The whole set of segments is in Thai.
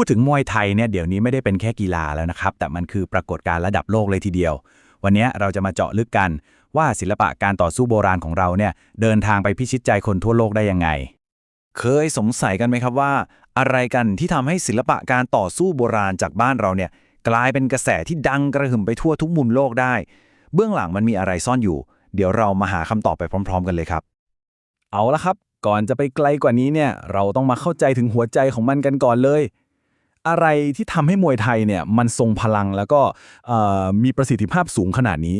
พูดถึงมวยไทยเนี่ยเดี๋ยวนี้ไม่ได้เป็นแค่กีฬาแล้วนะครับ แต่มันคือปรากฏการณ์ระดับโลกเลยทีเดียว วันนี้เราจะมาเจาะลึกกันว่าศิลปะการต่อสู้โบราณของเราเนี่ยเดินทางไปพิชิตใจคนทั่วโลกได้ยังไง เคยสงสัยกันไหมครับว่า อะไรกันที่ทำให้ศิลปะการต่อสู้โบราณจากบ้านเราเนี่ยกลายเป็นกระแสที่ดังกระหึ่มไปทั่วทุกมุมโลกได้ เบื้องหลังมันมีอะไรซ่อนอยู่ เดี๋ยวเรามาหาคำตอบไปพร้อม ๆ กันเลยครับ เอาละครับ ก่อนจะไปไกลกว่านี้เนี่ยเราต้องมาเข้าใจถึงหัวใจของมันกันก่อนเลย อะไรที่ทำให้มวยไทยเนี่ยมันทรงพลังแล้วก็เอ่อมีประสิทธิภาพสูงขนาดนี้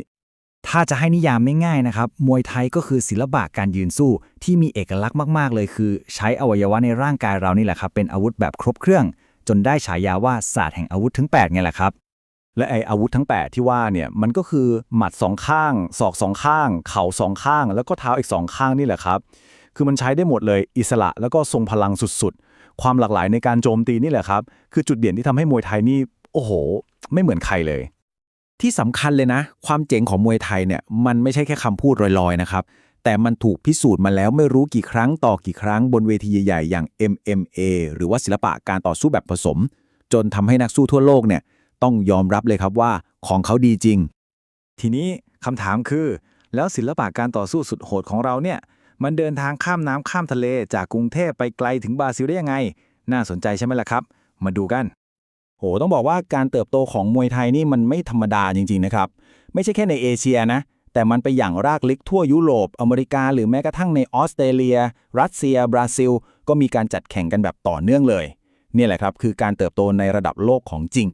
ถ้าจะให้นิยามไม่ง่ายนะครับ มวยไทยก็คือศิลปะการยืนสู้ ที่มีเอกลักษณ์มากๆ เลยคือ ใช้อวัยวะในร่างกายเรานี่แหละครับ เป็นอาวุธแบบครบเครื่อง จนได้ฉายาว่าศาสตร์แห่งอาวุธทั้ง8ไงแหละครับ และไออาวุธทั้ง 8 ที่ว่าเนี่ยมันก็คือหมัดสองข้างศอกสองข้าง เข่าสองข้าง แล้วก็เท้าอีกสองข้างนี่แหละครับ คือมันใช้ได้หมดเลยอิสระแล้วก็ทรงพลังสุดๆ ความหลากหลายในการโจมตีนี่แหละครับ คือจุดเด่นที่ทำให้มวยไทยนี่ โอ้โห ไม่เหมือนใครเลย ที่สำคัญเลยนะ ความเจ๋งของมวยไทยเนี่ยมันไม่ใช่แค่คำพูดลอยๆนะครับแต่มันถูกพิสูจน์มาแล้วไม่รู้กี่ครั้งต่อกี่ครั้งบนเวทีใหญ่ๆอย่าง MMA หรือว่าศิลปะการต่อสู้แบบผสม จนทำให้นักสู้ทั่วโลกเนี่ยต้องยอมรับเลยครับว่าของเขาดีจริง ทีนี้คำถามคือ แล้วศิลปะการต่อสู้สุดโหดของเราเนี่ย มันเดินทางข้ามน้ำข้ามทะเลจากกรุงเทพไปไกลถึงบราซิลได้ยังไง น่าสนใจใช่ไหมล่ะครับ มาดูกันโหต้องบอกว่าการเติบโตของมวยไทยนี่มันไม่ธรรมดาจริง ๆ นะครับ ไม่ใช่แค่ในเอเชียนะ แต่มันไปอย่างรากลึกทั่วยุโรป อเมริกา หรือแม้กระทั่งในออสเตรเลีย รัสเซีย บราซิล ก็มีการจัดแข่งกันแบบต่อเนื่องเลย นี่แหละครับ คือการเติบโตในระดับโลกของจริง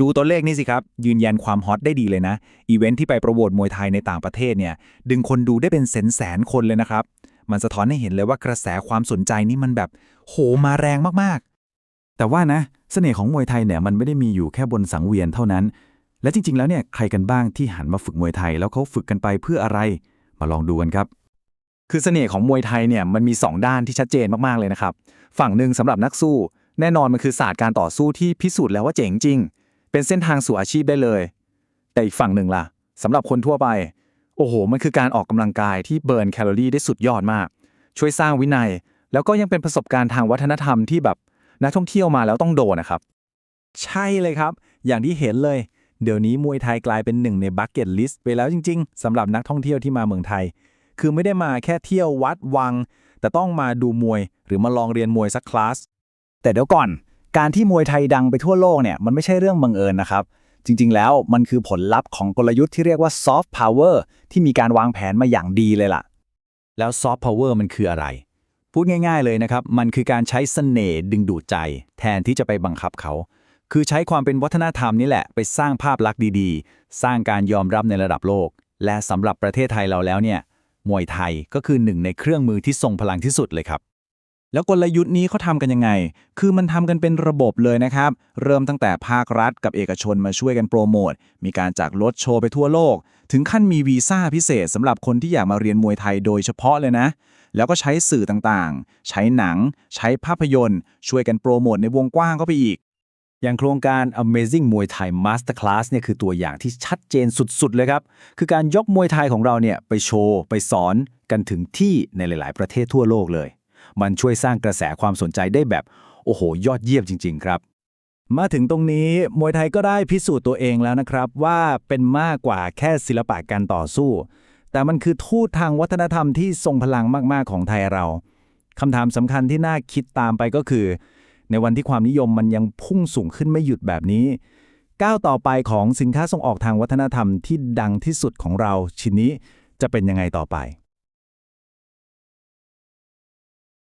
ดูตัวเลขนี่สิครับ ยืนยันความฮอตได้ดีเลยนะ อีเวนท์ที่ไปประโวดมวยไทยในต่างประเทศเนี่ย ดึงคนดูได้เป็นแสนแสนๆคนเลยนะครับ มันสะท้อนให้เห็นเลยว่ากระแสความสนใจนี่มันแบบ โหมาแรงมากๆ แต่ว่านะเสน่ห์ของมวยไทยเนี่ยมันไม่ได้มีอยู่แค่บนสังเวียนเท่านั้น และจริง ๆ แล้วเนี่ยใครกันบ้างที่หันมาฝึกมวยไทย แล้วเขาฝึกกันไปเพื่ออะไร มาลองดูกันครับ คือเสน่ห์ของมวยไทยเนี่ยมันมี 2 ด้านที่ชัดเจนมากๆเลยนะครับ ฝั่งหนึ่งสำหรับนักสู้ แน่นอนมันคือศาสตร์การต่อสู้ที่พิสูจน์แล้วว่าเจ๋งจริง เป็นเส้นทางสู่อาชีพได้เลย แต่อีกฝั่งหนึ่งล่ะสำหรับคนทั่วไป โอ้โห มันคือการออกกำลังกายที่เบิร์นแคลอรี่ได้สุดยอดมาก ช่วยสร้างวินัย แล้วก็ยังเป็นประสบการณ์ทางวัฒนธรรมที่แบบนักท่องเที่ยวมาแล้วต้องโดนนะครับ ใช่เลยครับ อย่างที่เห็นเลย เดี๋ยวนี้มวยไทยกลายเป็นหนึ่งในบั c เก็ตลิสต์ไปแล้วจริง ๆสำหรับนักท่องเที่ยวที่มาเมืองไทย คือไม่ได้มาแค่เที่ยววัดวัง แต่ต้องมาดูมวย หรือมาลองเรียนมวยสักคลาสแต่เดี๋ยวก่อน การที่มวยไทยดังไปทั่วโลกเนี่ยมันไม่ใช่เรื่องบังเอิญนะครับ จริงๆ แล้วมันคือผลลัพธ์ของกลยุทธ์ที่เรียกว่าซอฟต์พาวเวอร์ที่มีการวางแผนมาอย่างดีเลยล่ะ แล้วซอฟต์พาวเวอร์มันคืออะไร พูดง่าย ๆเลยนะครับ มันคือการใช้เสน่ห์ดึงดูดใจ แทนที่จะไปบังคับเขา คือใช้ความเป็นวัฒนธรรมนี่แหละ ไปสร้างภาพลักษณ์ดีๆ สร้างการยอมรับในระดับโลก และสำหรับประเทศไทยเราแล้วเนี่ยมวยไทยก็คือหนึ่งในเครื่องมือที่ทรงพลังที่สุดเลยครับ แล้วกลยุทธ์นี้เขาทำกันยังไง คือมันทำกันเป็นระบบเลยนะครับ เริ่มตั้งแต่ภาครัฐกับเอกชนมาช่วยกันโปรโมท มีการจัดรถโชว์ไปทั่วโลก ถึงขั้นมีวีซ่าพิเศษสำหรับคนที่อยากมาเรียนมวยไทยโดยเฉพาะเลยนะ แล้วก็ใช้สื่อต่างๆ ใช้หนัง ใช้ภาพยนตร์ ช่วยกันโปรโมทในวงกว้างเข้าไปอีก อย่างโครงการ Amazing มวยไทย Masterclass เนี่ยคือตัวอย่างที่ชัดเจนสุดๆเลยครับ คือการยกมวยไทยของเราเนี่ยไปโชว์ไปสอนกันถึงที่ในหลาย ๆ ประเทศทั่วโลกเลย มันช่วยสร้างกระแสความสนใจได้แบบ โอ้โห ยอดเยี่ยมจริง ๆ ครับ มาถึงตรงนี้มวยไทยก็ได้พิสูจน์ตัวเองแล้วนะครับ ว่าเป็นมากกว่าแค่ศิลปะการต่อสู้ แต่มันคือทูตทางวัฒนธรรมที่ทรงพลังมากๆของไทยเราคำถามสำคัญที่น่าคิดตามไปก็คือ ในวันที่ความนิยมมันยังพุ่งสูงขึ้นไม่หยุดแบบนี้ก้าวต่อไปของสินค้าส่งออกทางวัฒนธรรมที่ดังที่สุดของเราชิ้นนี้จะเป็นยังไงต่อไป